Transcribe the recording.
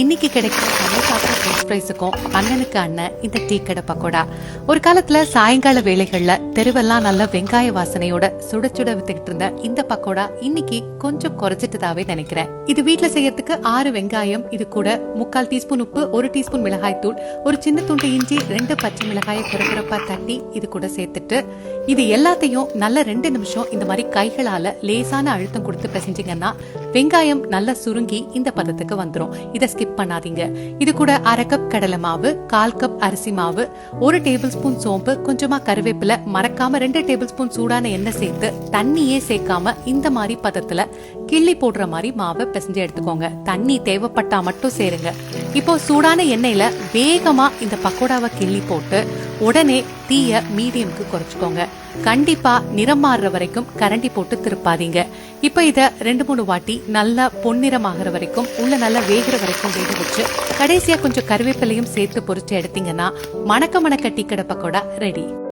இன்னைக்கு கிடைக்கிற சமோசாக்கும் ஃப்ரெஞ்ச் ப்ரைஸுக்கும் அண்ணனுக்கு அண்ணன் இந்த டீ கடை பக்கோடா. ஒரு காலத்துல சாயங்கால வேளைகள்ல தெருவெல்லாம் நல்ல வெங்காய வாசனையோட சுட சுட வித்துக்கிட்டு இருந்த இந்த பக்கோடா இன்னைக்கு கொஞ்சம் குறைச்சிட்டதாவே நினைக்கிறேன். இது வீட்ல செய்யறதுக்கு ஆறு வெங்காயம் இது கூட முக்கால் டீஸ்பூன் உப்பு ஒரு டீஸ்பூன் மிளகாய் தூள் ஒரு சின்ன துண்டு இஞ்சி ரெண்டு பச்சை மிளகாயை குறக்குறப்பா தட்டி இது கூட சேர்த்துட்டு இது எல்லாத்தையும் நல்ல ரெண்டு நிமிஷம் இந்த மாதிரி கைகளால லேசான அழுத்தம் கொடுத்து பிசைஞ்சிங்கன்னா வெங்காயம் நல்லா சுருங்கி இந்த பதத்துக்கு வந்துடும் இதை ஸ்கிப் பண்ணாதீங்க. இது கூட அரை கப் கடலை மாவு கால் கப் அரிசி மாவு ஒரு டேபிள் ஸ்பூன் சோம்பு கொஞ்சமா கருவேப்பிலை மறக்காம ரெண்டு டேபிள் ஸ்பூன் சூடான எண்ணெய் சேர்த்து தண்ணியே சேர்க்காம இந்த மாதிரி பதத்துல கிள்ளி போடுற மாதிரி மாவை பிசைஞ்சு எடுத்துக்கோங்க. தண்ணி தேவைப்பட்டா மட்டும் சேருங்க. இப்போ சூடான எண்ணெயில வேகமா இந்த பக்கோடாவை கிள்ளி போட்டு உடனே தீய மீடியம்க்கு குறைச்சிக்கோங்க. கண்டிப்பா நிறம் மாறுற வரைக்கும் கரண்டி போட்டு திருப்பாதீங்க. இப்ப இத ரெண்டு மூணு வாட்டி நல்லா பொன்னிறமாகிற வரைக்கும் உள்ள நல்லா வேகிற வரைக்கும் வேக வச்சு கடைசியா கொஞ்சம் கருவேப்பிலையும் சேர்த்து பொறிச்சு எடுத்தீங்கன்னா மணக்க மணக்க டீ கடை பக்கோடா ரெடி